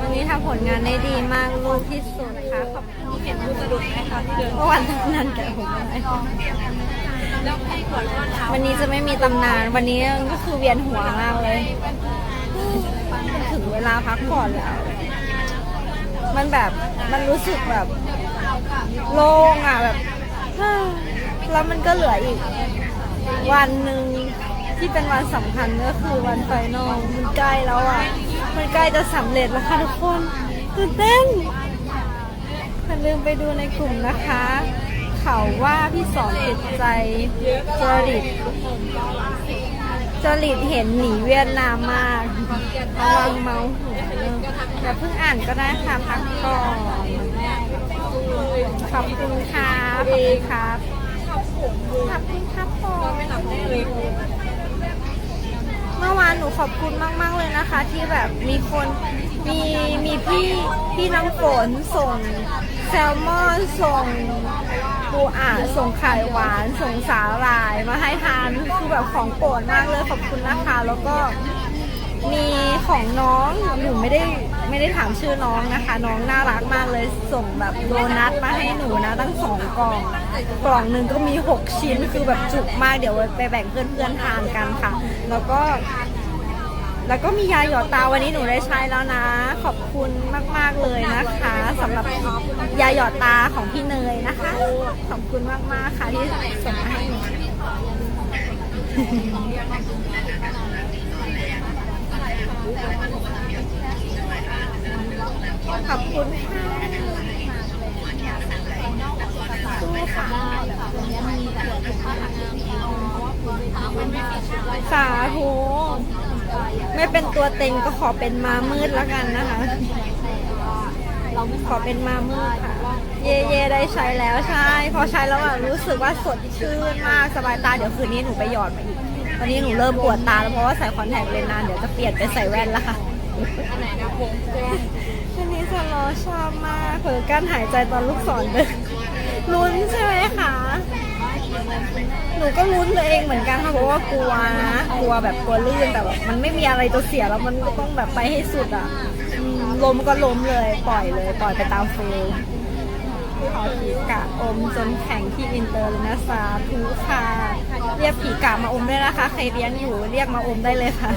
วันนี้ทำผลงานได้ดีมากลูกที่สุดค่ะขอบคุณเห็นลูกกระดุกไหมคะที่เดินเมื่อวันตำนานแกผมอะไรวันนี้จะไม่มีตำนานวันนี้ก็คือเวียนหัวมากเลยถึงเวลาพักผ่อนแล้ว มันแบบมันรู้สึกแบบโล่งอะแบบแล้วมันก็เหลืออีก วันหนึ่งที่เป็นวันสำคัญก็คือวันไฟนอลมันใกล้แล้วอะ มันใกล้จะสำเร็จแล้วค่ะทุกคนตื่นเต้นอย่าลืมไปดูในกลุ่มนะคะ เขาว่าพี่สอนติดใจจริตจริตเห็นหนีเวียดนามมากระวังเมาหัวอย่าเพิ่งอ่านก็ได้ค่ะพักก่อนขอบคุณครับขอบคุณครับขอบคุณครับผมเมื่อวานหนู ขอบคุณมาก ๆ เลยนะคะ ที่แบบมีคนมีมีพี่พี่น้ำฝนส่งแซลมอนส่งปูอ่าส่งไข่หวาน ส่งสาหร่ายมาให้ทานคือแบบของโปรดมากเลยขอบคุณนะคะ แล้วก็มีของน้องหนูไม่ได้ไม่ได้ถามชื่อน้องนะคะ น้องน่ารักมากเลยส่งแบบโดนัทมาให้หนูนะตั้งสองกล่อง กล่องหนึ่งก็มี 6 ชิ้นคือแบบจุกมากเดี๋ยวไปแบ่งเพื่อนๆทานกันค่ะ แล้วก็ แล้วก็มียาหยอดตาวันนี้หนูได้ใช้แล้วนะ ขอบคุณมาก ๆ เลยนะคะสำหรับยาหยอดตาของพี่เนยนะคะ ขอบคุณมาก ๆ ค่ะที่ส่งมาให้หนูขอบคุณค่ะสู้ค่ะสาธุ ไม่เป็นตัวเต็งก็ขอเป็นมามืดแล้วกันนะคะ ขอเป็นมามืดค่ะ เย่เย่ได้ใช้แล้วใช่ พอใช้แล้วแบบรู้สึกว่าสดชื่นมากสบายตาเดี๋ยวคืนนี้หนูไปหยอดมาอีกตอนนี้หนูเริ่มปวดตาแล้วเพราะว่าใส่คอนแทคเลนส์นานเดี๋ยวจะเปลี่ยนไปใส่แว่นแล้วค่ะอันไหนนะผมใช่ไหมวันนี้สโลชอบมากเผลอกั้นหายใจตอนลูกศรเลยลุ้นใช่ไหมคะ หนูก็ลุ้นตัวเองเหมือนกันค่ะเพราะว่ากลัวนะกลัวแบบกลัวลื่นแต่แบบมันไม่มีอะไรตัวเสียแล้วมันก็ต้องแบบไปให้สุดอะอืมล้มก็ล้มเลยปล่อยเลย ปล่อยไปตามเฟลขอผีกะอมจนแข็งที่อินเตอร์เลยนะสาธุค่ะเรียกผีกะมาอมด้วยนะคะ ใครเลี้ยงอยู่เรียกมาอมได้เลยค่ะ